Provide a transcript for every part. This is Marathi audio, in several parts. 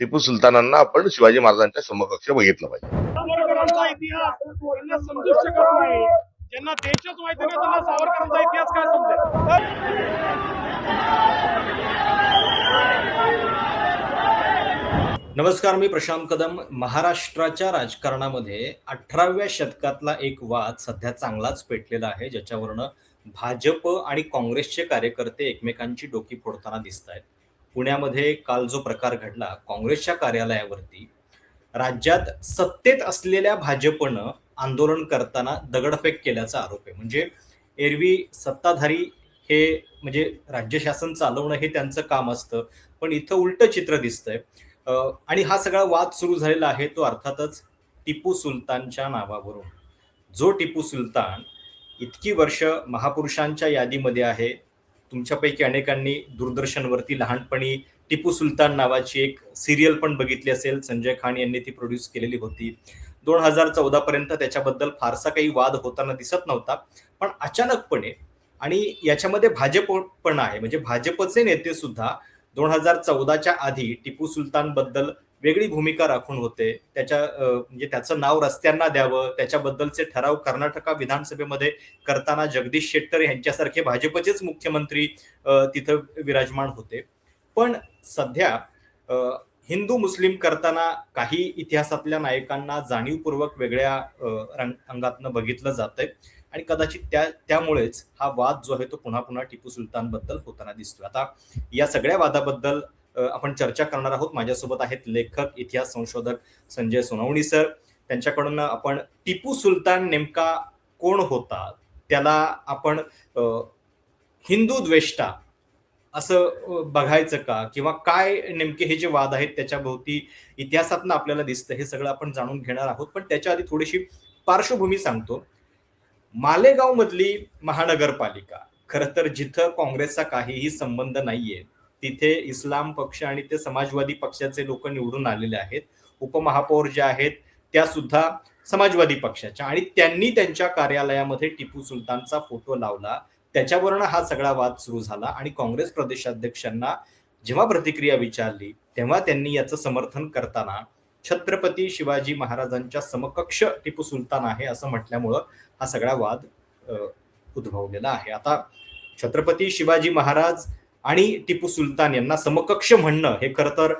टिपू सुलतानांना आपण शिवाजी महाराजांच्या समकक्ष बघितलं पाहिजे. सावरकरांचा इतिहास त्यांना समजूच शकत नाही. ज्यांना देशच माहिती नाही त्यांना सावरकरांचा इतिहास काय समजेल? नमस्कार मी प्रशांत कदम. महाराष्ट्राच्या राजकारणामध्ये अठराव्या शतकातला एक वाद सध्या चांगलाच पेटलेला आहे ज्याच्यावरनं भाजप आणि काँग्रेसचे कार्यकर्ते एकमेकांची डोकी फोडताना दिसत आहेत पुण्यामध्ये काल जो प्रकार घडला काँग्रेसच्या कार्यालयावरती राज्यात सत्तेत असलेल्या भाजपनं आंदोलन करताना दगडफेक केल्याचा आरोप आहे. म्हणजे एरवी सत्ताधारी हे म्हणजे राज्य शासन चालवणं हे त्यांचं काम असतं. पण इथं उलट चित्र दिसतंय. आणि हा सगळा वाद सुरू झालेला आहे तो अर्थातच टिपू सुलतानच्या नावावरून. जो टिपू सुलतान इतकी वर्ष महापुरुषांच्या यादीमध्ये आहे तुमच्यापैकी अनेकांनी दूरदर्शनवरती लहानपणी टिपू सुलतान नावाची एक सिरियल पण बघितली असेल. संजय खान यांनी ती प्रोड्यूस केलेली होती. दोन हजार चौदा पर्यंत त्याच्याबद्दल फारसा काही वाद होताना दिसत नव्हता. पण अचानकपणे आणि याच्यामध्ये भाजप पण आहे. म्हणजे भाजपचे नेते सुद्धा दोन हजार चौदाच्या आधी टिपू सुलतानबद्दल वेगळी भूमिका राखून होते. त्याच्या म्हणजे त्याचं नाव रस्त्यांना द्यावं त्याच्याबद्दलचे ठराव कर्नाटका विधानसभेमध्ये करताना जगदीश शेट्टर यांच्यासारखे भाजपचेच मुख्यमंत्री तिथं विराजमान होते. पण सध्या हिंदू मुस्लिम करताना काही इतिहासातल्या नायकांना जाणीवपूर्वक वेगळ्या रंग अंगातनं बघितलं जातंय. आणि कदाचित त्या त्यामुळेच हा वाद जो आहे तो पुन्हा पुन्हा टिपू सुलतानबद्दल होताना दिसतोय. आता या सगळ्या वादाबद्दल आपण चर्चा करणार आहोत. माझ्यासोबत आहेत लेखक इतिहास संशोधक संजय सोनवणी सर. त्यांच्याकडून आपण टिपू सुलतान नेमका कोण होता? त्याला आपण हिंदू द्वेष्टा असं बघायचं का? किंवा काय नेमके हे जे वाद आहेत त्याच्या भोवती इतिहासातनं आपल्याला दिसतं हे सगळं आपण जाणून घेणार आहोत. पण त्याच्या आधी थोडीशी पार्श्वभूमी सांगतो. मालेगाव मधली महानगरपालिका खर तर जिथं काँग्रेसचा काहीही संबंध नाहीये तिथे इस्लाम पक्ष आणि ते समाजवादी पक्षाचे लोक निवडून आलेले आहेत. उपमहापौर ज्या आहेत त्या सुद्धा समाजवादी पक्षाच्या आणि त्यांनी त्यांच्या कार्यालयामध्ये टिपू सुलतानचा फोटो लावला. त्याच्यावरनं हा सगळा वाद सुरू झाला आणि काँग्रेस प्रदेशाध्यक्षांना जेव्हा प्रतिक्रिया विचारली तेव्हा त्यांनी याचं समर्थन करताना छत्रपती शिवाजी महाराजांच्या समकक्ष टिपू सुलतान आहे असं म्हटल्यामुळं हा सगळा वाद उद्भवलेला आहे. आता छत्रपती शिवाजी महाराज आणि टिपू सुलतान यांना समकक्ष म्हणणं हे खरं तर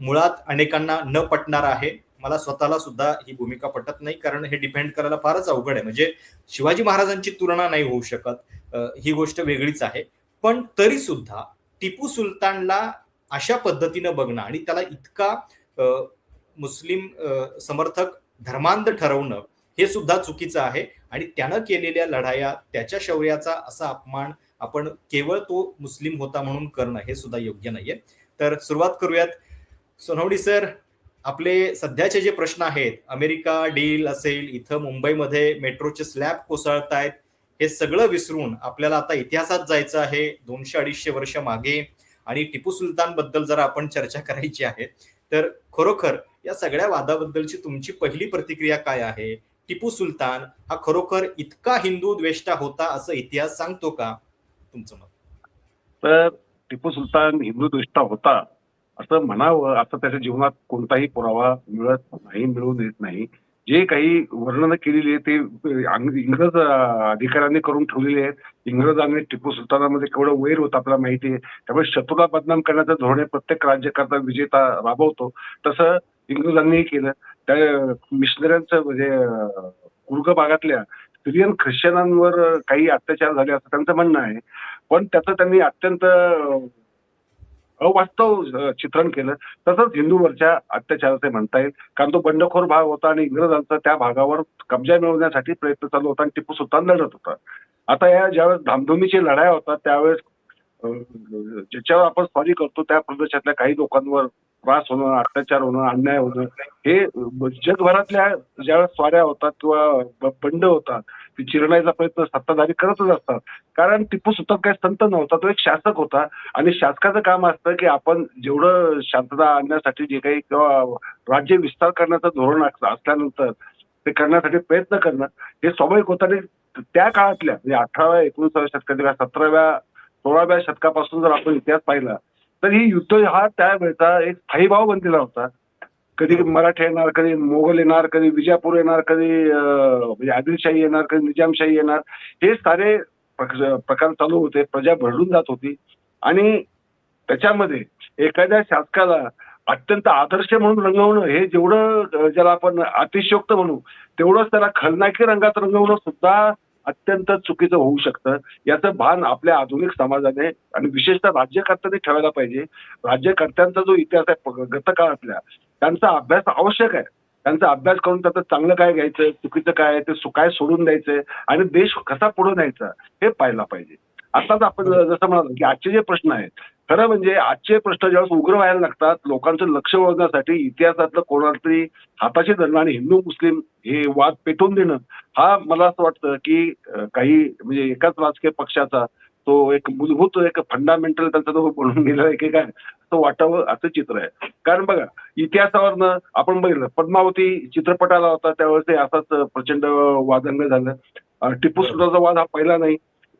मुळात अनेकांना न पटणार आहे. मला स्वतःला सुद्धा ही भूमिका पटत नाही कारण हे डिपेंड करायला फारच अवघड आहे. म्हणजे शिवाजी महाराजांची तुलना नाही होऊ शकत ही गोष्ट वेगळीच आहे. पण तरी सुद्धा टिपू सुलतानला अशा पद्धतीनं बघणं आणि त्याला इतका मुस्लिम समर्थक धर्मांध ठरवणं हे सुद्धा चुकीचं आहे. आणि त्यानं केलेल्या लढाया त्याच्या शौर्याचा असा अपमान आपण केवळ तो मुस्लिम होता म्हणून करणं हे सुद्धा योग्य नाहीये. तर सुरुवात करूयात. सोनवडी सर आपले सध्याचे जे प्रश्न आहेत अमेरिका डील असेल इथं मुंबईमध्ये मेट्रोचे स्लॅब कोसळतायत हे सगळं विसरून आपल्याला आता इतिहासात जायचं आहे दोनशे अडीचशे वर्ष मागे आणि टिपू सुलतानबद्दल जर आपण चर्चा करायची आहे. तर खरोखर या सगळ्या वादाबद्दलची तुमची पहिली प्रतिक्रिया काय आहे? टिपू सुलतान हा खरोखर इतका हिंदू द्वेष्टा होता असं इतिहास सांगतो का? तुमचं मत? तर टिपू सुलतान हिंदू दुष्टा होता असं म्हणावं असं त्याच्या जीवनात कोणताही पुरावा मिळत नाही मिळून येत नाही. जे काही वर्णन केलेली आहे ते इंग्रज अधिकाऱ्यांनी करून ठेवलेले आहेत. इंग्रजांनी टिपू सुलतानामध्ये केवढं वैर होतं आपल्याला माहिती आहे. त्यामुळे शत्रूला बदनाम करण्याचं धोरण प्रत्येक राज्यकर्ता विजेता राबवतो. तसं इंग्रजांनीही केलं. त्या मिशनऱ्यांचं म्हणजे कुर्ग भागातल्या सिरियन ख्रिश्चनांवर काही अत्याचार झाले असं त्यांचं म्हणणं आहे. पण त्याचं त्यांनी अत्यंत अवास्तव चित्रण केलं. तसंच हिंदूवरच्या अत्याचाराचे म्हणता येईल. कारण तो बंडखोर भाग होता आणि इंग्रजांचा त्या भागावर कब्जा मिळवण्यासाठी प्रयत्न चालू होता आणि टिपू सुलतान लढत होता. आता या ज्यावेळेस धामधुमीची लढाया होतात त्यावेळेस ज्याच्यावर आपण सॉरी करतो त्या प्रदेशातल्या काही लोकांवर त्रास होणं अत्याचार होणं अन्याय होणं हे जगभरातल्या ज्यावेळेस स्वाऱ्या होतात किंवा बंड होतात ती चिरण्याचा प्रयत्न सत्ताधारी करतच असतात. कारण टिपू सुलतान काही संत नव्हता तो एक शासक होता. आणि शासकाचं काम असतं की आपण जेवढं शांतता आणण्यासाठी जे काही किंवा राज्य विस्तार करण्याचं धोरण असल्यानंतर ते करण्यासाठी प्रयत्न करणं हे स्वाभाविक होतं. आणि त्या काळातल्या म्हणजे अठराव्या एकोणीसाव्या शतकातल्या सतराव्या सोळाव्या शतकापासून जर आपण इतिहास पाहिला तर ही युद्ध हा त्यावेळेचा एक स्थायीभाव बनलेला होता. कधी मराठे येणार कधी मोगल येणार कधी विजापूर येणार कधी म्हणजे आदिलशाही येणार कधी निजामशाही येणार हे सारे प्रकार चालू होते. प्रजा भरडून जात होती. आणि त्याच्यामध्ये एखाद्या शासकाला अत्यंत आदर्श म्हणून रंगवणं हे जेवढं ज्याला आपण अतिशयोक्त म्हणू तेवढंच त्याला खलनायकी रंगात रंगवणं सुद्धा अत्यंत चुकीचं होऊ शकतं. याचं भान आपल्या आधुनिक समाजाने आणि विशेषतः राज्यकर्त्यांनी ठेवायला पाहिजे. राज्यकर्त्यांचा जो इतिहास आहे गतकाळातल्या त्यांचा अभ्यास आवश्यक आहे. त्यांचा अभ्यास करून त्याचं चांगलं काय घ्यायचं चुकीचं काय आहे, ते काय सोडून द्यायचंय आणि देश कसा पुढे न्यायचा हे पाहायला पाहिजे. आताच आपण जसं म्हणालो की आजचे जे प्रश्न आहेत खरं म्हणजे आजचे प्रश्न ज्यावेळेस उग्र व्हायला लागतात लोकांचं लक्ष वळण्यासाठी इतिहासातलं कोणाला तरी हाताशी धरणं आणि हिंदू मुस्लिम हे वाद पेटवून देणं हा मला असं वाटतं की काही म्हणजे एकाच राजकीय पक्षाचा तो एक मूलभूत एक फंडामेंटल त्यांचा तो बनून गेलेला आहे की काय असं वाटावं असं चित्र आहे. कारण बघा इतिहासावरनं आपण बघितलं पद्मावती चित्रपटाला होता त्यावेळेस ते असाच प्रचंड वादंग झालं. टिपू सुलतानचा वाद हा पहिला नाही.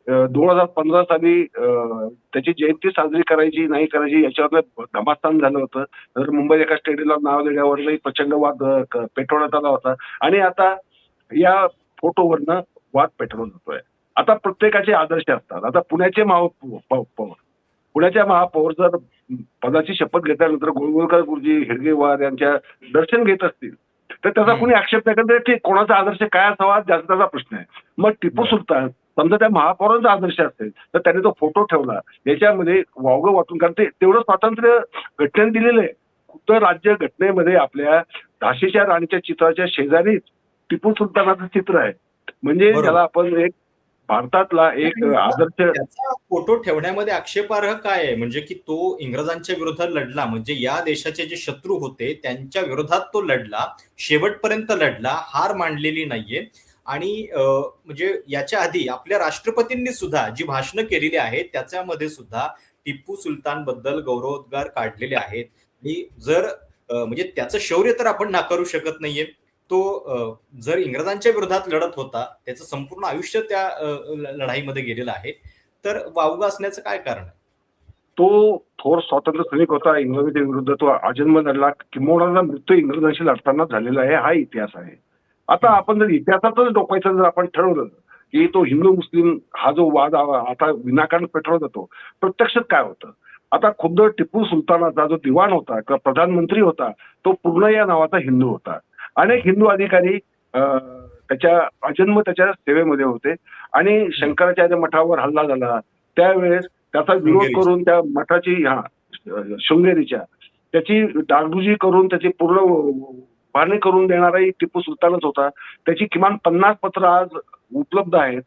दोन हजार पंधरा साली त्याची जयंती साजरी करायची नाही करायची याच्यावर घमास्थान झालं होतं. तर मुंबई एका स्टेडियमला नाव देण्यावरही प्रचंड वाद पेटवण्यात आला होता. आणि आता या फोटोवरनं वाद पेटवला जातोय. आता प्रत्येकाचे आदर्श असतात. आता पुण्याचे महापौर पुण्याच्या महापौर जर पदाची शपथ घेतल्यानंतर गोळवळकर गुरुजी हेडगेवार यांच्या दर्शन घेत असतील तर त्याचा. कुणी आक्षेप नाही करत ठीक कोणाचा आदर्श काय असावा ज्याचा त्याचा प्रश्न आहे. मग टिपू. सुलतान समजा त्या महापौरांचा आदर्श असेल तर त्याने तो फोटो ठेवला. याच्यामध्ये वावगं वाटून कारण ते तेवढं स्वातंत्र्य घटनेने दिलेलं आहे खुद्द राज्य घटनेमध्ये आपल्या झाशीच्या राणीच्या चित्राच्या शेजारीच टिपू सुलतानाचं चित्र आहे. म्हणजे. त्याला आपण एक भारतातला एक आदर्श फोटो ठेवण्यामध्ये आक्षेपार्ह काय आहे? म्हणजे की तो इंग्रजांच्या विरोधात लढला. म्हणजे या देशाचे जे शत्रू होते त्यांच्या विरोधात तो लढला. शेवटपर्यंत लढला. हार मांडलेली नाहीये. आणि म्हणजे याच्या आधी आपल्या राष्ट्रपतींनी सुद्धा जी भाषणं केलेली आहेत त्याच्यामध्ये सुद्धा टिप्पू सुलतानबद्दल गौरवोद्गार काढलेले आहेत. आणि जर म्हणजे त्याचं शौर्य तर आपण नाकारू शकत नाहीये. तो जर इंग्रजांच्या विरोधात लढत होता त्याचं संपूर्ण आयुष्य त्या लढाईमध्ये गेलेलं आहे. तर वावगा असण्याचं काय कारण आहे? तो थोर स्वातंत्र्य सैनिक होता इंग्रजांच्या विरुद्ध तो अजन्म लढला. किंवा मृत्यू इंग्रजांशी लढताना झालेला आहे हा इतिहास आहे. आता आपण जर इतिहासातच डोकायचं जर आपण ठरवलं की तो हिंदू मुस्लिम हा जो वाद आता विनाकारण पेटवला जातो प्रत्यक्षात काय होतं? आता खुद्द टिपू सुलतानाचा जो दिवाण होता किंवा प्रधानमंत्री होता तो पूर्ण या नावाचा हिंदू होता. अनेक हिंदू अधिकारी त्याच्या अजन्म त्याच्या सेवेमध्ये होते आणि शंकराचार्य मठावर हल्ला झाला. त्यावेळेस त्याचा विरोध. करून त्या मठाची हा शृंगेरीच्या त्याची डागडुजी करून त्याची पूर्ण पाहणी करून देणाराही टिपू सुलतानच होता. त्याची किमान पन्नास पत्र आज उपलब्ध आहेत.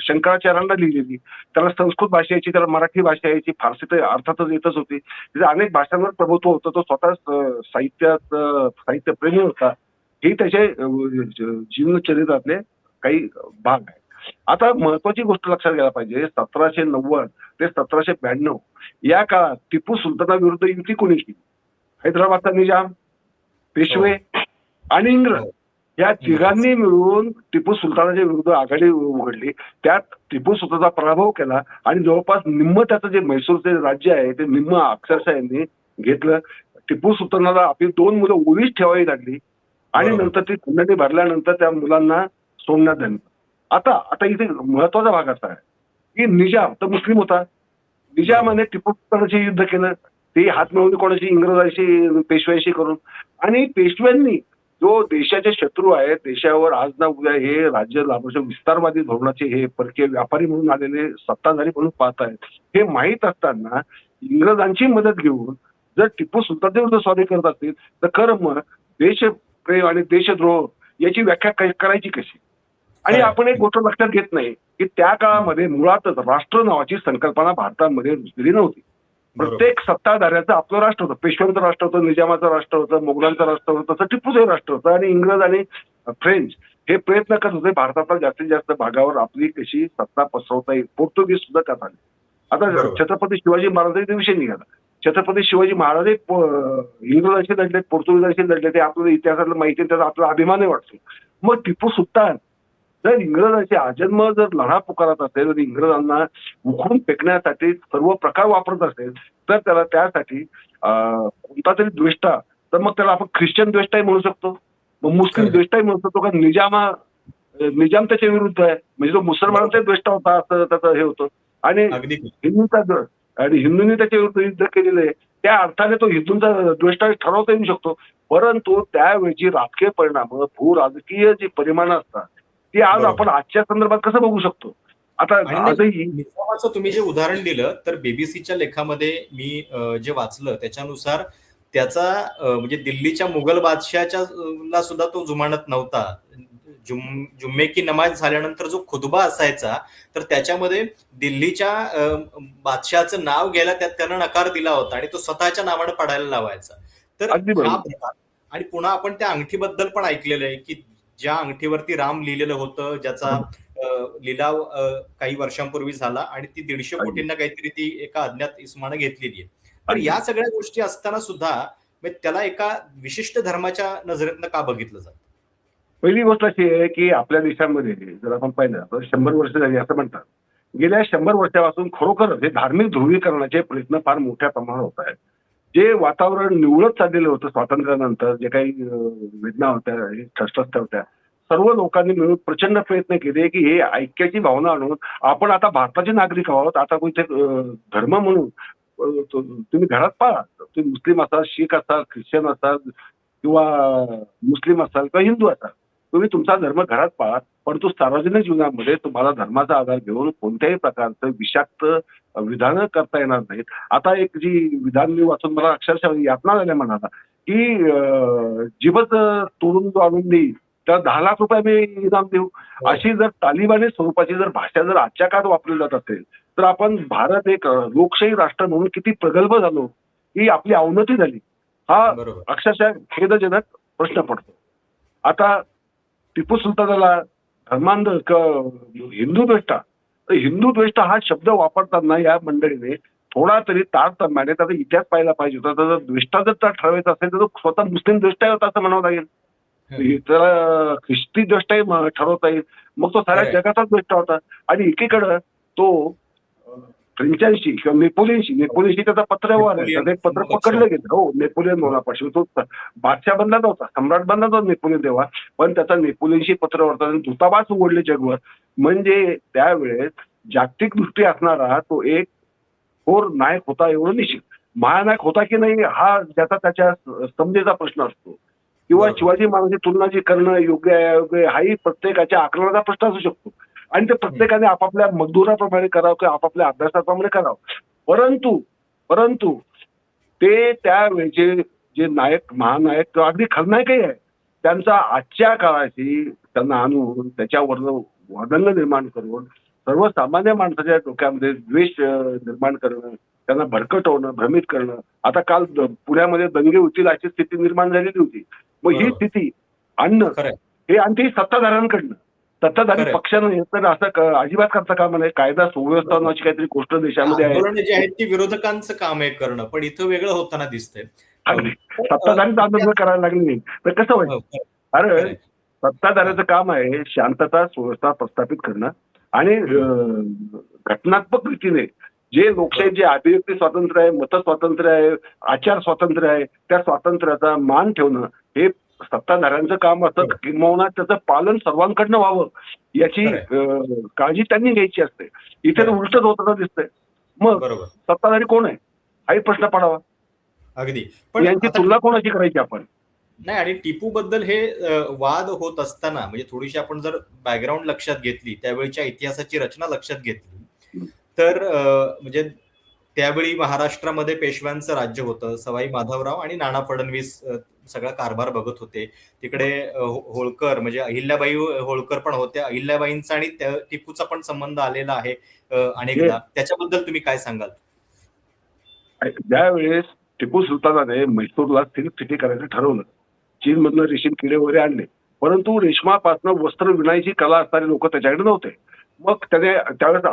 शंकराचार्यांना लिहिलेली. त्याला संस्कृत भाषा यायची त्याला मराठी भाषा यायची फारसी तर अर्थातच येतच होती. तिथे अनेक भाषांवर प्रभुत्व होतं. तो स्वतः साहित्यात साहित्य साहित्यप्रेमी होता. हे त्याचे जीवनचरित्रातले काही भाग आहेत. आता महत्वाची गोष्ट लक्षात घ्यायला पाहिजे. सतराशे नव्वद ते सतराशे ब्याण्णव या काळात टिपू सुलतानाविरुद्ध युती कोणी केली? हैदराबादचा निजाम पेशवे आणि इंग्रज हो. या तिघांनी मिळून टिपू सुलतानाच्या विरुद्ध आघाडी उघडली. त्यात टिपू सुलतानचा पराभव केला आणि जवळपास निम्म त्याचं जे म्हैसूरचे राज्य आहे ते निम्म अक्षरशः यांनी घेतलं. टिपू सुलतानाला आपली दोन मुलं ओळीच ठेवावी लागली. आणि. नंतर ती खंडणी भरल्यानंतर त्या मुलांना सोडण्यात आलं. आता आता इथे महत्त्वाचा भाग असा आहे की निजाम तर मुस्लिम होता. निजामाने टिपू सुलतानाशी युद्ध केलं. ते हात मिळवली कोणाशी इंग्रजांशी पेशव्याशी करून आणि पेशव्यांनी जो देशाचे शत्रू आहेत देशावर आज ना उद्या हे राज्य लाभांश विस्तारवादी धोरणाचे हे परकीय व्यापारी म्हणून आलेले सत्ताधारी म्हणून पाहत आहेत हे माहीत असताना इंग्रजांची मदत घेऊन जर टिपू सुलतानच्या विरुद्ध स्वारी करत असतील तर खरं मग देशप्रेम आणि देशद्रोह याची व्याख्या करायची कशी आणि. आपण एक गोष्ट लक्षात घेत नाही की त्या काळामध्ये मुळातच राष्ट्र नावाची संकल्पना भारतामध्ये रुजलेली नव्हती. प्रत्येक सत्ताधाऱ्याचं आपलं राष्ट्र होतं. पेशव्यांचं राष्ट्र होतं निजामाचं राष्ट्र होतं मोगलांचं राष्ट्र होतं तसं टिपूचं राष्ट्र होतं आणि इंग्रज आणि फ्रेंच हे प्रयत्न करत होते. भारताच्या जास्तीत जास्त भागावर आपली कशी सत्ता पसरवता येईल. पोर्तुगीज सुद्धा त्यात आले आता. छत्रपती शिवाजी महाराजांचा विषय निघाला. छत्रपती शिवाजी महाराज हे इंग्रजांशी लढले पोर्तुगीजांशी लढले ते आपल्याला इतिहासातलं माहिती आहे, त्याचा आपला अभिमानही वाटतो. मग टिपू सुलतान जर इंग्रजांचे आजन्म जर लढा पुकारत असेल आणि इंग्रजांना उखडून फेकण्यासाठी सर्व प्रकार वापरत असेल तर त्याला त्यासाठी अं, कोणता तरी द्वेष्टा तर मग त्याला आपण ख्रिश्चन द्वेष्टाही म्हणू शकतो. मग मुस्लिम. द्वेष्टाही म्हणू शकतो का? निजामा निजाम त्याच्या विरुद्ध आहे. म्हणजे तो मुसलमानांचा द्वेष्टा होता असं त्याचं हे होतं. आणि हिंदूंचा आणि हिंदूंनी त्याच्या विरुद्ध युद्ध केलेलं आहे. त्या अर्थाने तो हिंदूंचा द्वेष्टा ठरवता येऊ शकतो. परंतु त्यावेळची राजकीय परिणाम भू राजकीय जी परिमाणं असतात ती आज. आपण आजच्या संदर्भात कसं बघू शकतो? आता आजही तुम्ही जे उदाहरण दिलं तर बीबीसीच्या लेखामध्ये मी जे वाचलं त्याच्यानुसार त्याचा म्हणजे दिल्लीच्या मुघल ला सुद्धा तो जुमानत नव्हता. जुम जुम्मे की नमाज झाल्यानंतर जो खुतबा असायचा तर त्याच्यामध्ये दिल्लीच्या बादशहाचं नाव घ्यायला त्यात त्यानं नकार दिला होता आणि तो स्वतःच्या नावानं पडायला लावायचा. तर आणि पुन्हा आपण त्या अंगठीबद्दल पण ऐकलेलं आहे की ज्या अंगठीवरती राम लिहिलेलं होतं ज्याचा लिलाव काही वर्षांपूर्वी झाला आणि ती दीडशे. कोटींना काहीतरी ती एका अज्ञात इस्मानं घेतलेली आहे अगदी. या सगळ्या गोष्टी असताना सुद्धा म्हणजे त्याला एका विशिष्ट धर्माच्या नजरेतनं का बघितलं जातं पहिली गोष्ट अशी आहे की आपल्या देशामध्ये जर आपण पाहिलं तर शंभर वर्ष झाली असं म्हणतात गेल्या शंभर वर्षापासून खरोखर हे धार्मिक ध्रुवीकरणाचे प्रयत्न फार मोठ्या प्रमाणावर होत आहेत जे वातावरण निवडत चाललेलं होतं स्वातंत्र्यानंतर जे काही वेदना होत्या हे ठसठसत्या होत्या सर्व लोकांनी मिळून प्रचंड प्रयत्न केले की हे ऐक्याची भावना आणून आपण आता भारताचे नागरिक आहोत आता कोणते धर्म म्हणून तुम्ही घरात पहा तुम्ही मुस्लिम असाल शीख असाल ख्रिश्चन असाल किंवा मुस्लिम असाल किंवा हिंदू असाल तुम्ही तुमचा धर्म घरात पाळा. परंतु सार्वजनिक जीवनामध्ये तुम्हाला धर्माचा आधार घेऊन कोणत्याही प्रकारचं विषाक्त विधानं करता येणार नाहीत. आता एक जी विधान मी वाचून मला अक्षरशः यातना झाल्या म्हणाला की जीवच तोडून जो आणून देईल तर दहा लाख रुपये मी इनाम देऊ. अशी जर तालिबानी स्वरूपाची जर भाषा जर आजच्या काळात वापरली जात असेल तर आपण भारत एक लोकशाही राष्ट्र म्हणून किती प्रगल्भ झालो ही आपली अवनती झाली. हा अक्षरशः खेदजनक प्रश्न पडतो. आता टिपू सुलतानाला धर्मांध क- हिंदू द्वेष्टा तर हिंदू द्वेष्टा हा शब्द वापरताना या मंडळीने थोडा तरी तारतम्याने त्याचा इतिहास पाहायला पाहिजे होता. जर द्वेष्टा जर ठरवायचा असेल तर तो स्वतः मुस्लिम द्वेष्टा होता असं म्हणावं लागेल. त्याला ख्रिस्ती द्वेष्टाही ठरवता येईल. मग तो साऱ्या खरंय. जगाचाच द्वेष्टा होता. आणि एकीकडं तो फ्रेंचांशी किंवा नेपोलियनशी नेपोलियनशी त्याचा पत्रव्यवहार आहे त्याचं एक पत्र. पकडलं गेलं हो नेपोलियन बोलापासून तो बादशाह बनला नव्हता सम्राट बनला नव्हता नेपोलियन तेव्हा पण त्याचा नेपोलियनशी पत्र होता दूतावास उघडले जगभर म्हणजे त्यावेळेस जागतिक दृष्टी असणारा तो एक थोर नायक होता एवढं निश्चित महानायक होता की नाही हा ज्याचा त्याच्या समजेचा प्रश्न असतो किंवा. शिवाजी महाराजांची तुलना जी करणं योग्य आहे अयोग्य हाही प्रत्येकाच्या आकलनाचा प्रश्न असू शकतो आणि ते प्रत्येकाने आपापल्या मजदुराप्रमाणे करावं किंवा आपापल्या अभ्यासाप्रमाणे करावं परंतु परंतु ते त्यावेळेचे जे नायक महानायक किंवा अगदी खलनायकही आहे त्यांचा आजच्या काळाशी त्यांना आणून त्याच्यावर वादंग निर्माण करून सर्वसामान्य माणसाच्या डोक्यामध्ये द्वेष निर्माण करणं त्यांना भरकटवणं भ्रमित करणं आता काल पुण्यामध्ये दंगे होतील अशी स्थिती निर्माण झालेली होती मग ही. स्थिती आणणं. हे आणखी सत्ताधाऱ्यांकडनं सत्ताधारी खरंय. पक्षानं तर असं अजिबात करता कामा नये कायदा सुव्यवस्था नावाची काहीतरी गोष्ट देशामध्ये आहे जी आहेत ती विरोधकांचं काम आहे करणं पण इथं वेगळं होताना दिसतंय सत्ताधारीच आंदोलन करायला लागली नाही तर कसं व्हायचं हो. अरे. सत्ताधाऱ्याचं काम आहे शांतता सुव्यवस्था प्रस्थापित करणं आणि घटनात्मक रीतीने जे लोकशाही जे अभिव्यक्ती स्वातंत्र्य आहे मत स्वातंत्र्य आहे आचार स्वातंत्र्य आहे त्या स्वातंत्र्याचा मान ठेवणं हे सत्ताधाऱ्यांचं काम असतं किंबहुना त्याचं पालन सर्वांकडनं व्हावं याची काळजी त्यांनी घ्यायची असते. इथे तर. उलटच होताना दिसतंय. मग बरोबर. सत्ताधारी कोण आहे? हाही प्रश्न पडावा. अगदी. पण यांची तुलना कोणाची करायची आपण? नाही आणि टिपू बद्दल हे वाद होत असताना म्हणजे थोडीशी आपण जर बॅकग्राऊंड लक्षात घेतली त्यावेळीच्या इतिहासाची रचना लक्षात घेतली तर म्हणजे त्यावेळी महाराष्ट्रामध्ये पेशव्यांचं राज्य होतं. सवाई माधवराव आणि नाना फडणवीस सगळा कारभार बघत होते. तिकडे हो- होळकर म्हणजे अहिल्याबाई होळकर पण होत्या. अहिल्याबाईंचा आणि टिपूचा पण संबंध आलेला आहे अनेकदा. त्याच्याबद्दल तुम्ही काय सांगाल? ज्यावेळेस टिपू सुलतानाने म्हैसूरला सिल्क सिटी करायचं ठरवलं चीनमधनं रेशीम किडे वगैरे आणले परंतु रेशमापासून वस्त्र विणायची कला असणारे लोक त्याच्याकडे नव्हते. मग त्याने त्यावेळेस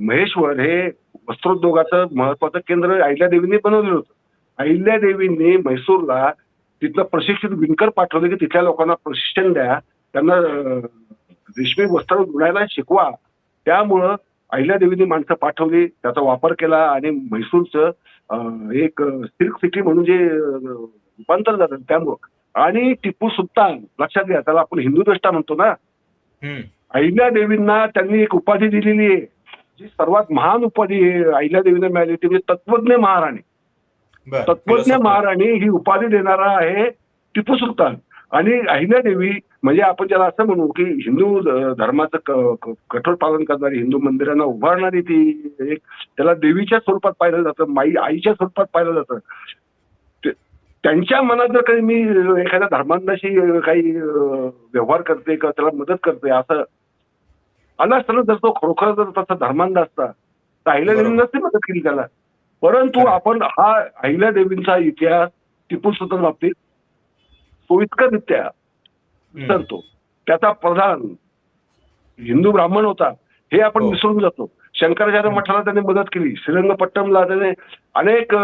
महेश्वर हे वस्त्रोद्योगाचं महत्वाचं केंद्र अहिल्यादेवींनी बनवलेलं होतं. अहिल्यादेवींनी म्हैसूरला तिथलं प्रशिक्षित विणकर पाठवले की तिथल्या लोकांना प्रशिक्षण द्या. त्यांना रेशमी वस्त्र धुण्याला शिकवा. त्यामुळं अहिल्यादेवींनी माणसं पाठवली त्याचा वापर केला आणि म्हैसूरचं एक सिल्क सिटी म्हणून जे रूपांतर झालं त्यामुळं. आणि टिपू सुलतान लक्षात घ्या त्याला आपण हिंदू दृष्टा म्हणतो ना. हम्म. अहिल्या देवींना त्यांनी एक उपाधी दिलेली आहे जी सर्वात महान उपाधी अहिल्या देवीने मिळाली ती म्हणजे तत्वज्ञ महाराणी. तत्वज्ञ. महाराणी ही उपाधी देणारा आहे टिपू सुलतान आणि अहिल्या देवी म्हणजे आपण ज्याला असं म्हणू की हिंदू धर्माचं क- क- कठोर पालन करणारी हिंदू मंदिरांना उभारणारी ती एक त्याला देवीच्या स्वरूपात पाहिलं जातं माई आईच्या स्वरूपात पाहिलं जातं त्यांच्या मनात जर काही मी एखाद्या धर्मांशी काही व्यवहार करते किंवा त्याला मदत करते असं आला असताना जर तो खरोखर जर तसा धर्मांध असता. तर अहिल्या ती मदत केली त्याला. परंतु. आपण हा अहिल्या देवींचा इतिहास टिपू सुलतान बाबतीत सोयीस्कररित्या हम्म. विसरतो त्याचा प्रधान हिंदू ब्राह्मण होता हे आपण हो. विसरून जातो. शंकराचार्य मठाला त्याने मदत केली. श्रीरंगपट्टमला त्याने अनेक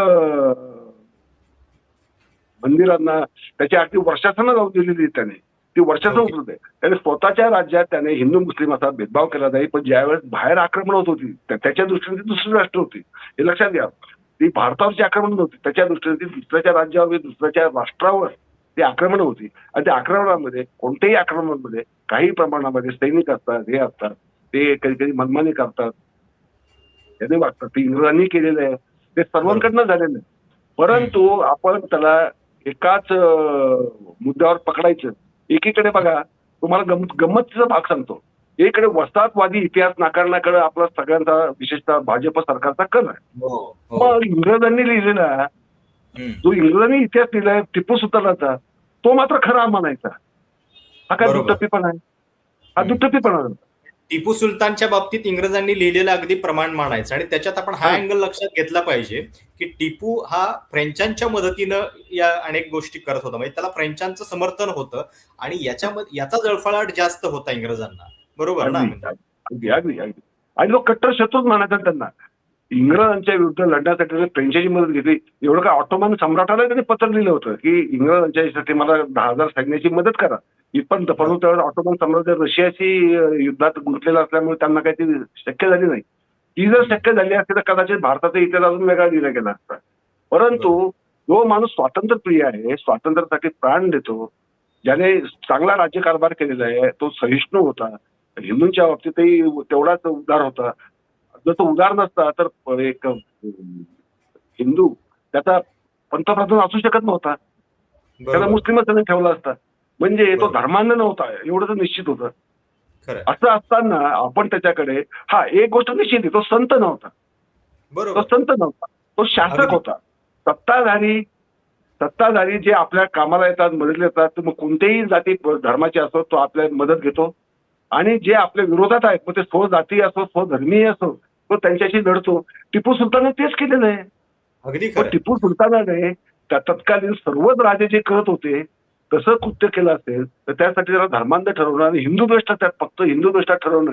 मंदिरांना त्याची अगदी वर्षासनं जाऊ दिलेली त्याने. ती वर्षासन ओके. उचलते त्याने स्वतःच्या राज्यात त्याने हिंदू मुस्लिम असा भेदभाव केला नाही पण ज्यावेळेस बाहेर आक्रमण होत होती त्या- त्याच्या दृष्टीने ती दुसरी राष्ट्र होती. हे लक्षात घ्या. ती भारतावरची आक्रमण नव्हती त्याच्या दृष्टीने ती दुसऱ्याच्या राज्यावर दुसऱ्याच्या राष्ट्रावर ती आक्रमण होती. आणि त्या आक्रमणामध्ये कोणत्याही आक्रमणामध्ये काही प्रमाणामध्ये सैनिक असतात हे असतात ते कधी कधी मनमानी करतात. त्याने वागतात. ते इंग्रजांनी केलेलं आहे. ते सर्वांकडनं झालेलं आहे. परंतु आपण त्याला एकाच मुद्द्यावर पकडायचं. एकीकडे बघा तुम्हाला गम गंमतीचा भाग सांगतो एकीकडे वसाहतवादी इतिहास नाकारण्याकडे आपला सगळ्यांचा विशेषतः भाजप सरकारचा कल आहे हो, हो. मग इंग्रजांनी लिहिलेला. जो इंग्रजांनी इतिहास लिहिलाय टिपू सुलतानाचा तो मात्र खरा मानायचा हा काय. दुटप्पीपणा आहे हा. दुटप्पीपणा आहे. टिपू सुलतानच्या बाबतीत इंग्रजांनी लिहिलेलं अगदी प्रमाण मानायचं. आणि त्याच्यात आपण हा. अँगल लक्षात घेतला पाहिजे की टिपू हा फ्रेंचांच्या मदतीनं या अनेक गोष्टी करत होता. म्हणजे त्याला फ्रेंचांचं समर्थन होतं आणि याच्यामध्ये याचा जळफळाट जास्त होता इंग्रजांना. बरोबर ना? अगदी अगदी अगदी आणि लोक कट्टर शत्रूच मानायचा त्यांना. इंग्रजांच्या विरुद्ध लढण्यासाठी फ्रेंचाची मदत घेतली एवढं का ऑटोमॅन सम्राटाला त्यांनी पत्र लिहिलं होतं की इंग्रजांच्या यासाठी मला दहा हजार सैन्याची मदत करा. इथपर्यंत परंतु त्यावेळेस ऑटोमॅन सम्राट रशियाशी युद्धात गुंतलेला असल्यामुळे त्यांना काही ती शक्य झाली नाही. ती जर शक्य झाली असती तर कदाचित भारताचा इतिहास अजून वेगळा लिहिला गेला असता. परंतु जो माणूस स्वातंत्र्यप्रिय आहे स्वातंत्र्यासाठी प्राण देतो ज्याने चांगला राज्यकारभार केलेला आहे तो सहिष्णू होता हिंदूंच्या बाबतीतही तेवढाच उदार होता जर तो उदार नसता तर एक हिंदू त्याचा पंतप्रधान असू शकत नव्हता. त्याला मुस्लिमच त्याने ठेवला असता. म्हणजे तो. धर्मांध नव्हता एवढं तर निश्चित होतं. असं असताना आपण त्याच्याकडे हा एक गोष्ट निश्चित आहे तो संत नव्हता. तो संत नव्हता. तो शासक. होता. सत्ताधारी सत्ताधारी जे आपल्या कामाला येतात मदतीला येतात तर मग कोणत्याही जाती धर्माचे असो तो आपल्या मदत घेतो. आणि जे आपल्या विरोधात आहेत मग ते स्व जाती असो स्वधर्मीय असो तो त्यांच्याशी लढतो. टिपू सुलतानने तेच केलेलं आहे. अगदी टिपू सुलतानाने त्या तत्कालीन सर्वच राजे जे करत होते तसं कृत्य केलं असेल तर त्यासाठी जरा धर्मांध ठरवणं आणि हिंदू दृष्टा त्यात फक्त हिंदू दृष्टा ठरवणं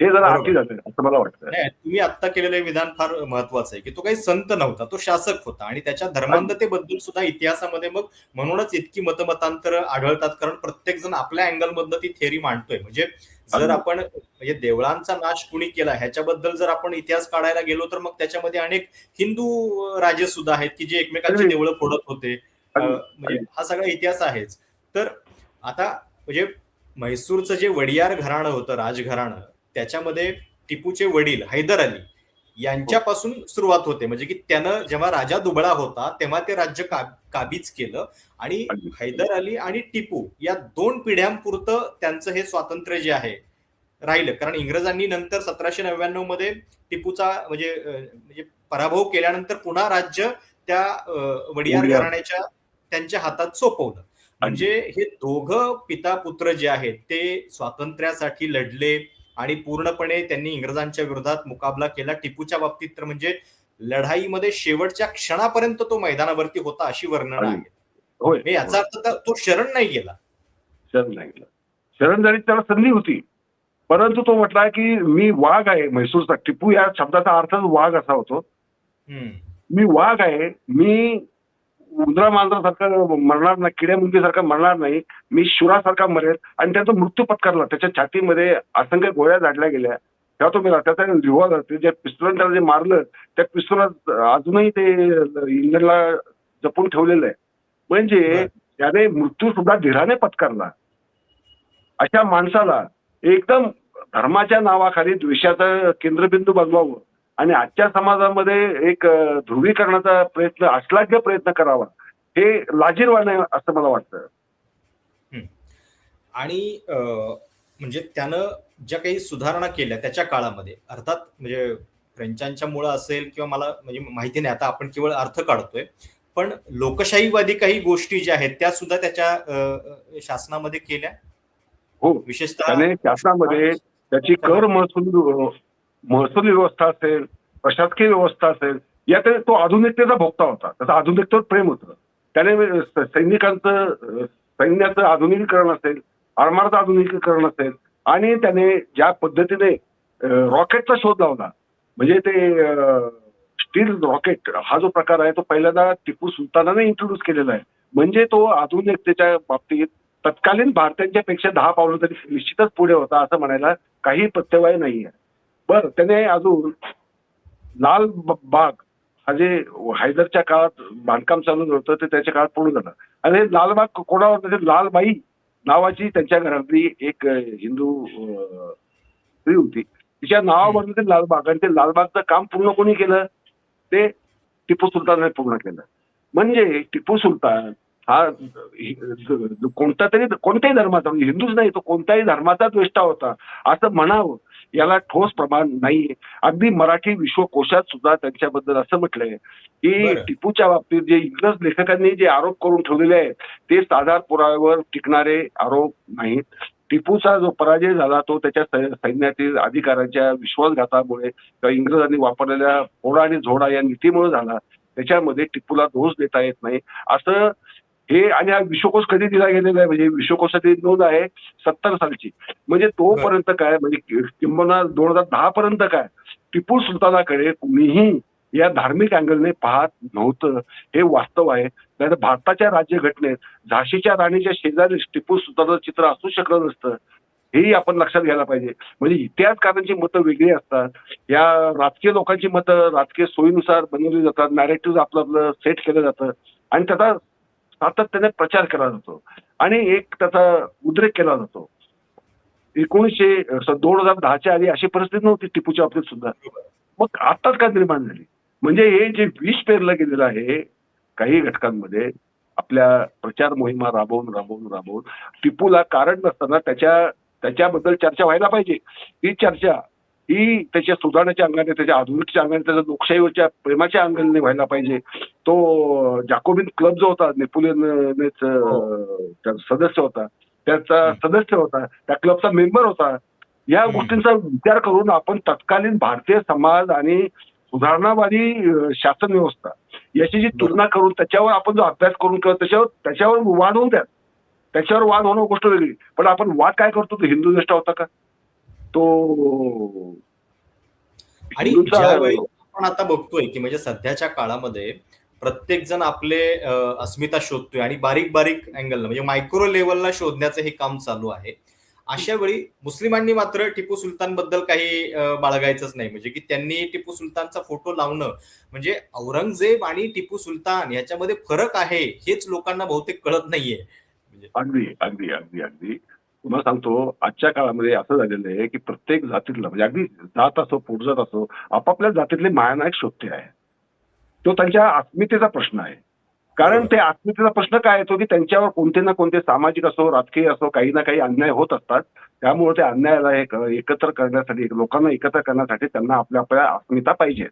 हे जरा. आठी झालं असं मला वाटतं तुम्ही आता केलेलं विधान फार महत्वाचं आहे की तो काही संत नव्हता तो शासक होता आणि त्याच्या धर्मांधतेबद्दल सुद्धा इतिहासामध्ये मग म्हणूनच इतकी मतमतांतर आढळतात कारण प्रत्येक जण आपल्या अँगल मधनं ती थेअरी मांडतोय म्हणजे जर. आपण म्हणजे देवळांचा नाश कुणी केला ह्याच्याबद्दल जर आपण इतिहास काढायला गेलो तर मग त्याच्यामध्ये अनेक हिंदू राजे सुद्धा आहेत की जे एकमेकांची. देवळं फोडत होते. म्हणजे हा सगळा इतिहास आहेच तर आता म्हणजे म्हैसूरचं जे वडियार घराणं होतं राजघराणं त्याच्यामध्ये टिपूचे वडील हैदर अली यांच्यापासून सुरुवात होते म्हणजे की त्यानं जेव्हा राजा दुबळा होता तेव्हा ते राज्य काबीज केलं आणि. हैदर अली आणि टिपू या दोन पिढ्यांपुरतं त्यांचं हे स्वातंत्र्य जे आहे राहिलं कारण इंग्रजांनी नंतर सतराशे नव्याण्णवमध्ये टिपूचा म्हणजे म्हणजे पराभव केल्यानंतर पुन्हा राज्य त्या वडियार. घराण्याच्या त्यांच्या हातात सोपवलं. म्हणजे हे दोघं पिता पुत्र जे आहेत ते स्वातंत्र्यासाठी लढले आणि पूर्णपणे त्यांनी इंग्रजांच्या विरोधात मुकाबला केला. टिपूच्या बाबतीत तर म्हणजे लढाईमध्ये शेवटच्या क्षणापर्यंत तो मैदानावरती होता अशी वर्णनं म्हणजे याचा अर्थ तो शरण नाही गेला. शरण नाही गेला. शरण झाली त्याला संधी होती परंतु तो म्हटला की मी वाघ आहे म्हैसूरचा. टिपू या शब्दाचा अर्थच वाघ असा होतो. मी वाघ आहे मी उंदरा मांजरासारखं मरणार नाही किड्या मुंगीसारखं मरणार नाही. मी शुरासारखा मरेल आणि त्यांचा मृत्यू पत्करला. त्याच्या छातीमध्ये असंख्य गोळ्या झाडल्या गेल्या. तेव्हा तो मेला त्याचा रिव्हॉल्वर ते जे पिस्तुलाने त्याला जे मारलं त्या पिस्तुलात अजूनही ते इंग्लंडला जपून ठेवलेलं आहे. म्हणजे. त्याने मृत्यू सुद्धा धीराने पत्करला. अशा माणसाला एकदम धर्माच्या नावाखाली द्वेषाचं केंद्रबिंदू बनवावं. आणि आजच्या समाजामध्ये एक ध्रुवीकरणाचा प्रयत्न अश्लाघ्य प्रयत्न करावा हे लाजीरवाण आहे असं मला वाटतं. आणि म्हणजे त्यानं ज्या काही सुधारणा केल्या त्याच्या काळामध्ये अर्थात म्हणजे फ्रेंचांच्या मुळे असेल किंवा मला म्हणजे माहिती नाही आता आपण केवळ अर्थ काढतोय पण लोकशाहीवादी काही गोष्टी ज्या आहेत त्या सुद्धा त्याच्या शासनामध्ये केल्या? हो. विशेषतः शासनामध्ये त्याची कर महसूल महसूल व्यवस्था असेल प्रशासकीय व्यवस्था असेल यात तो आधुनिकतेचा भोगता होता. त्याचं आधुनिकतेवर प्रेम होतं. त्याने सैनिकांचं सैन्याचं आधुनिकीकरण असेल आरमाराचं आधुनिकीकरण असेल आणि त्याने ज्या पद्धतीने रॉकेटचा शोध लावला म्हणजे ते स्टील रॉकेट हा जो प्रकार आहे तो पहिल्यांदा टिपू सुलतानाने इंट्रोड्यूस केलेला आहे. म्हणजे तो आधुनिकतेच्या बाबतीत तत्कालीन भारतीयांच्या पेक्षा दहा पावलं तरी निश्चितच पुढे होता असं म्हणायला काही पत्यवाय नाही आहे बरं त्याने अजून लाल बाग हा जे हैदरच्या काळात बांधकाम चालू होतं ते त्याच्या काळात पूर्ण झालं आणि लालबाग कोणावर? म्हणजे लालबाई नावाची त्यांच्या घरातली एक हिंदू स्त्री होती. तिच्या नावावरून ते लालबाग आणि ते लालबागचं काम पूर्ण कोणी केलं? ते टिपू सुलतानने पूर्ण केलं. म्हणजे टिपू सुलतान हा कोणता तरी कोणत्याही धर्माचा म्हणजे हिंदूच नाही तो कोणत्याही धर्माचा वेष्टा होता. असं म्हणावं याला ठोस प्रमाण नाही. अगदी मराठी विश्वकोशात सुद्धा त्यांच्याबद्दल असं म्हटलंय की. टिपूच्या बाबतीत जे इंग्रज लेखकांनी जे आरोप करून ठेवलेले आहेत ते साधार पुराव्यावर टिकणारे आरोप नाहीत. टिपूचा जो पराजय झाला तो त्याच्या सैन्यातील अधिकाऱ्यांच्या विश्वासघातामुळे किंवा इंग्रजांनी वापरलेल्या फोडा आणि झोडा या नीतीमुळे झाला. त्याच्यामध्ये टिपूला दोष देता येत नाही. असं हे आणि हा विश्वकोश कधी दिला गेलेला आहे? म्हणजे विश्वकोशाची नोंद आहे सत्तर सालची. म्हणजे तोपर्यंत काय? म्हणजे किंबना किंबहुना दोन हजार दहा पर्यंत काय? टिपू सुलतानाकडे कुणीही या धार्मिक अँगलने पाहत नव्हतं. हे वास्तव आहे. नाही भारताच्या राज्यघटनेत झाशीच्या राणीच्या शेजारी टिपू सुलतानाचं चित्र असू शकलं नसतं. हेही आपण लक्षात घ्यायला पाहिजे. म्हणजे इतिहासकारांची मतं वेगळी असतात. या राजकीय लोकांची मतं राजकीय सोयीनुसार बनवली जातात. नॅरेटिव्ह आपलं आपलं सेट केलं जातं. आणि त्याचा सातत्याने प्रचार केला जातो. आणि एक त्याचा उद्रेक केला जातो. एकोणीसशे दोन हजार दहाच्या आधी अशी परिस्थिती नव्हती टिपूच्या बाबतीत सुद्धा. मग आताच काय निर्माण झाली. म्हणजे हे जे विष पेरलं गेलेलं आहे काही घटकांमध्ये आपल्या प्रचार मोहिमा राबवून राबवून राबवून टिपूला कारण नसताना त्याच्या त्याच्याबद्दल चर्चा व्हायला पाहिजे. ही चर्चा ही त्याच्या सुधारण्याच्या अंगाने त्याच्या आधुनिकच्या अंगाने त्याच्या लोकशाहीवरच्या प्रेमाच्या अंगाने व्हायला पाहिजे. तो जाकोबिन क्लब जो होता नेपोलियननेच अं, त्या सदस्य होता त्याचा सदस्य होता त्या क्लबचा मेंबर होता. या. गोष्टींचा विचार करून आपण तत्कालीन भारतीय समाज आणि सुधारणावादी शासन व्यवस्था याची जी तुलना करून त्याच्यावर आपण जो अभ्यास करून किंवा त्याच्यावर त्याच्यावर वाद होऊ द्या त्याच्यावर वाद होणं गोष्ट वेगळी. पण आपण वाद काय करतो? तो हिंदू निष्ठा होता का? तो आणि ज्यावेळी आपण आता बघतोय की म्हणजे सध्याच्या काळामध्ये प्रत्येक जण आपले अस्मिता शोधतोय आणि बारीक बारीक अँगल म्हणजे मायक्रो लेवलला शोधण्याचं हे काम चालू आहे. अशा वेळी मुस्लिमांनी मात्र टिपू सुलतानबद्दल काही बाळगायचंच नाही. म्हणजे की त्यांनी टिपू सुलतानचा फोटो लावणं म्हणजे औरंगजेब आणि टिपू सुलतान याच्यामध्ये फरक आहे हेच लोकांना बहुतेक कळत नाहीये. म्हणजे अगदी अगदी अगदी अगदी. तुम्हाला सांगतो आजच्या काळामध्ये असं झालेलं आहे की प्रत्येक जातीतला म्हणजे अगदी जात असो पोटजात असो आपापल्या जातीतले महानायक शोधते आहे. तो त्यांच्या अस्मितेचा प्रश्न आहे. कारण ते अस्मितेचा प्रश्न काय येतो की त्यांच्यावर कोणते ना कोणते सामाजिक असो राजकीय असो काही ना काही अन्याय होत असतात. त्यामुळे ते अन्यायाला एक एकत्र करण्यासाठी लोकांना एकत्र करण्यासाठी त्यांना आपल्या आपल्या अस्मिता पाहिजे.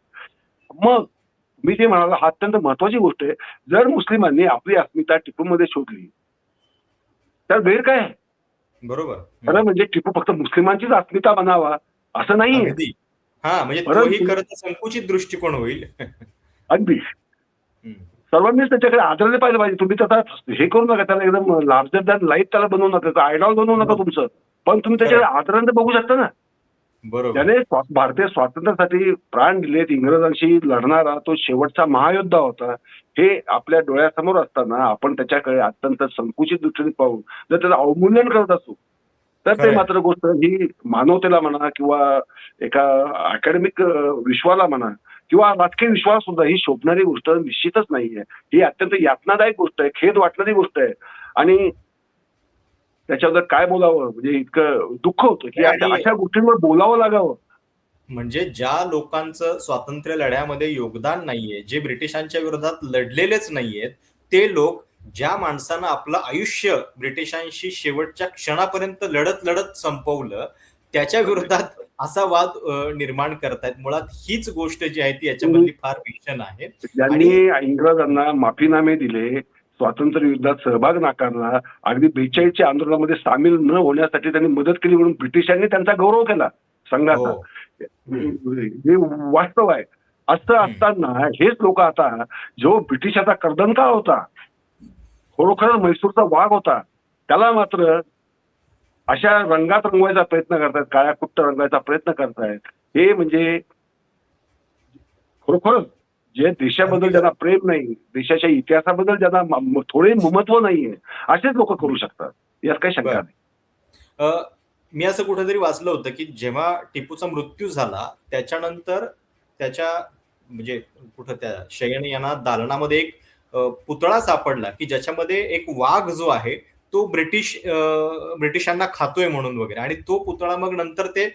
मग मी जे म्हणाला हा अत्यंत महत्वाची गोष्ट आहे. जर मुस्लिमांनी आपली अस्मिता टिपूमध्ये शोधली तर वेळ काय आहे? बरोबर. खरं म्हणजे टिपू फक्त मुस्लिमांचीच अस्मिता बनावा असं नाहीये. अगदी. हा म्हणजे तोही खरं तर संकुचित दृष्टिकोन होईल. अगदी. सर्वांनीच त्याच्याकडे आदराने पाहिलं पाहिजे. तुम्ही त्याचा हे करू नका त्याला एकदम लार्जर दॅन लाईफ त्याला बनवू नका त्याचा आयडॉल बनवू नका तुमचं. पण तुम्ही त्याच्याकडे आदराने बघू शकता ना. त्याने स्वा- भारतीय स्वातंत्र्यासाठी प्राण दिलेत इंग्रजांशी लढणारा तो शेवटचा महायोद्धा होता. हे आपल्या डोळ्यासमोर असताना आपण त्याच्याकडे अत्यंत संकुचित दृष्टीने पाहून जर त्याचं अवमूल्यन करत असू तर ते खरंय. मात्र गोष्ट ही मानवतेला म्हणा किंवा एका अकॅडमिक विश्वाला म्हणा किंवा राजकीय विश्वास सुद्धा ही शोभणारी गोष्ट निश्चितच नाहीये. ही अत्यंत यातनादायक गोष्ट आहे खेद वाटणारी गोष्ट आहे. आणि त्याच्याबद्दल काय बोलावं? म्हणजे इतकं दुःख होतं की आणि- अशा गोष्टींवर बोलावं लागावं. म्हणजे ज्या लोकांचं स्वातंत्र्य लढ्यामध्ये योगदान नाहीये जे ब्रिटिशांच्या विरोधात लढलेलेच नाहीयेत ते लोक ज्या माणसानं आपलं आयुष्य ब्रिटिशांशी शेवटच्या क्षणापर्यंत लढत लढत संपवलं त्याच्या विरोधात असा वाद निर्माण करतायत. मुळात हीच गोष्ट जी आहे ती याच्यामधली फार भीषण आहे. ज्यांनी इंग्रजांना माफीनामे दिले स्वातंत्र्य युद्धात सहभाग नाकारला अगदी बेचाळीसच्या आंदोलनामध्ये सामील न होण्यासाठी त्यांनी मदत केली म्हणून ब्रिटिशांनी त्यांचा गौरव केला संघाचा. हो. हे वास्तव आहे. असं असताना हेच लोक आता जो ब्रिटिशाचा कर्दनकाळ होता खरोखर म्हैसूरचा वाघ होता त्याला मात्र अशा रंगात रंगवायचा प्रयत्न करतायत काळ्या कुट्ट रंगायचा प्रयत्न करतायत. हे म्हणजे खरोखरच जे देशाबद्दल ज्यांना प्रेम नाही देशाच्या इतिहासाबद्दल ज्यांना थोडे महत्त्व नाहीये असेच लोक करू शकतात. यात काही शंका. नाही. मी असं कुठेतरी वाचलं होतं की जेव्हा टिपूचा मृत्यू झाला त्याच्यानंतर त्याच्या म्हणजे कुठं त्या शयनयाना दालनामध्ये एक पुतळा सापडला की ज्याच्यामध्ये एक वाघ जो आहे तो ब्रिटिश ब्रिटिशांना खातोय म्हणून वगैरे. आणि तो पुतळा मग नंतर ते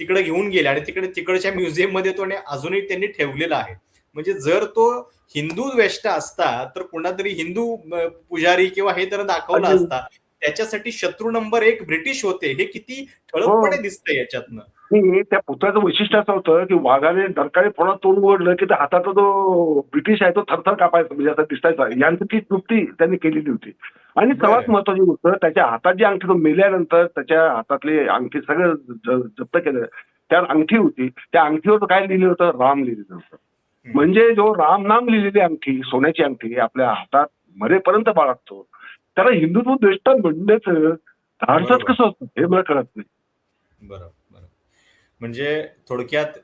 तिकडे घेऊन गेले आणि तिकडे तिकडच्या म्युझियममध्ये तो आणि अजूनही त्यांनी ठेवलेला आहे. म्हणजे जर तो हिंदू वेष्ट असता तर कुणातरी हिंदू पुजारी किंवा हे तर दाखवला. असता त्याच्यासाठी शत्रू नंबर एक ब्रिटिश होते हे किती ठळकपणे दिसतंय याच्यातनं. त्या पुतळ्याचं वैशिष्ट्य असं होतं की वाघाने डरकाळी फोडात तोंड उघडलं की त्या हाताचा जो ब्रिटिश आहे तो थरथर कापायचा म्हणजे असं दिसायचा यांची तृप्ती त्यांनी केलेली होती. आणि. सर्वात महत्वाची गोष्ट त्याच्या हातात जी अंगठी तो मेल्यानंतर त्याच्या हातातली अंगठी सगळं जप्त केलं. त्या अंगठी होती. त्या अंगठीवर काय लिहिलं होतं? राम लिहिलेलं होतं. म्हणजे जो राम नाम लिहिलेली अंगठी सोन्याची अंगठी आपल्या हातात मरेपर्यंत बाळगतो त्याला हिंदुत्व द्वेष्टा म्हणण्याचं धाडसच. कसं असतं? हे मला कळत नाही. बरोबर बरोबर. म्हणजे थोडक्यात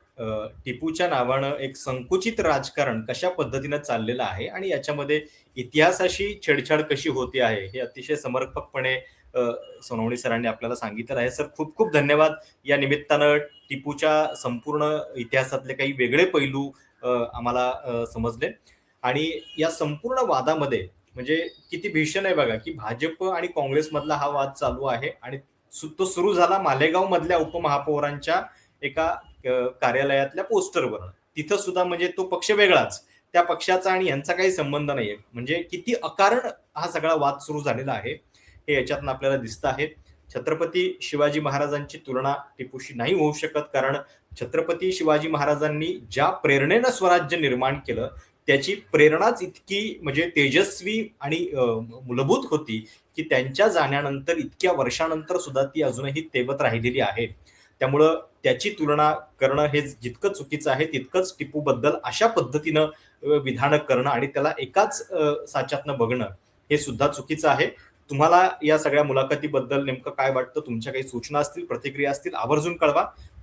टिपूच्या नावानं एक संकुचित राजकारण कशा पद्धतीनं चाललेलं आहे आणि याच्यामध्ये इतिहासाशी छेडछाड कशी होते आहे हे अतिशय समर्पकपणे सोनवणे सरांनी आपल्याला सांगितलं आहे. सर खूप खूप धन्यवाद. या निमित्तानं टिपूच्या संपूर्ण इतिहासातले काही वेगळे पैलू आम्हाला समजले. आणि या संपूर्ण वादामध्ये म्हणजे किती भीषण आहे बघा की भाजप आणि काँग्रेसमधला हा वाद चालू आहे आणि सु- तो सुरू झाला मालेगाव मधल्या उपमहापौरांच्या एका कार्यालयातल्या पोस्टरवर. तिथं सुद्धा म्हणजे तो पक्ष वेगळाच. त्या पक्षाचा आणि यांचा काही संबंध नाहीये. म्हणजे किती अकारण हा सगळा वाद सुरू झालेला आहे हे याच्यातनं आपल्याला दिसत आहे. छत्रपती शिवाजी महाराजांची तुलना टिपूशी नाही होऊ शकत कारण छत्रपती शिवाजी महाराजांनी ज्या प्रेरणेनं स्वराज्य निर्माण केलं त्याची प्रेरणाच इतकी म्हणजे तेजस्वी आणि मूलभूत होती की त्यांच्या जाण्यानंतर इतक्या वर्षानंतर सुद्धा ती अजूनही तेवत राहिलेली आहे. त्यामुळं त्याची तुलना करणं हे जितकं चुकीचं आहे तितकंच टिपूबद्दल अशा पद्धतीनं विधानं करणं आणि त्याला एकाच साच्यातनं बघणं हे सुद्धा चुकीचं आहे. तुम्हाला या सगळ्या मुलाखतीबद्दल नेमकं काय वाटतं? तुमच्या काही सूचना असतील प्रतिक्रिया असतील आवर्जून कळवा.